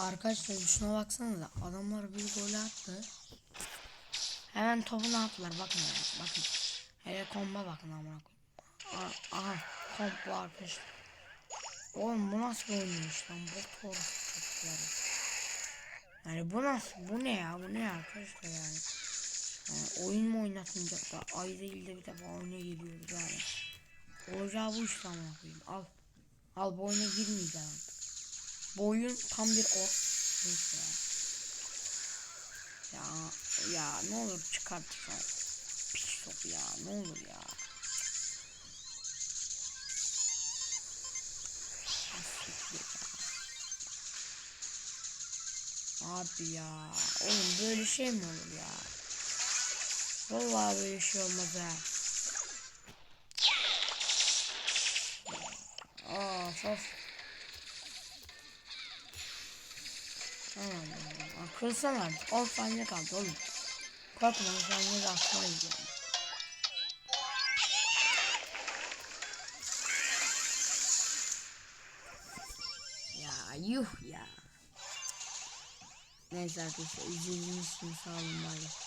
Arkadaşlar şuna baksanıza adamlar bir gol attı. Hemen topu ne yaptılar bakın ya bakın. Hele komba bakın amına koyayım. Aha komp bu arkadaşlar. Oğlum bu nasıl oynuyormuş lan bu doğru Yani bu nasıl bu ne ya bu ne arkadaşlar yani. yani oyun mu oynatmayacak da ay değil de bir defa oyuna geliyoruz yani. Olacağı bu işte amına koyayım al. Al bu oyuna girmeyeceğim artık. Bu oyun tam bir o... Neyse ya. Ya, ya ne olur çıkart şu piç topu ya ne olur ya. Abi ya. Oğlum böyle şey mi olur ya? Vallahi böyle şey olmaz ha. Aa, sos. Tamam. Kırsana artık. 10 saniye kaldı oğlum. Korkma 10 saniye de yani. Ya yuh ya. Neyse arkadaşlar izlediğiniz için sağ olun bari.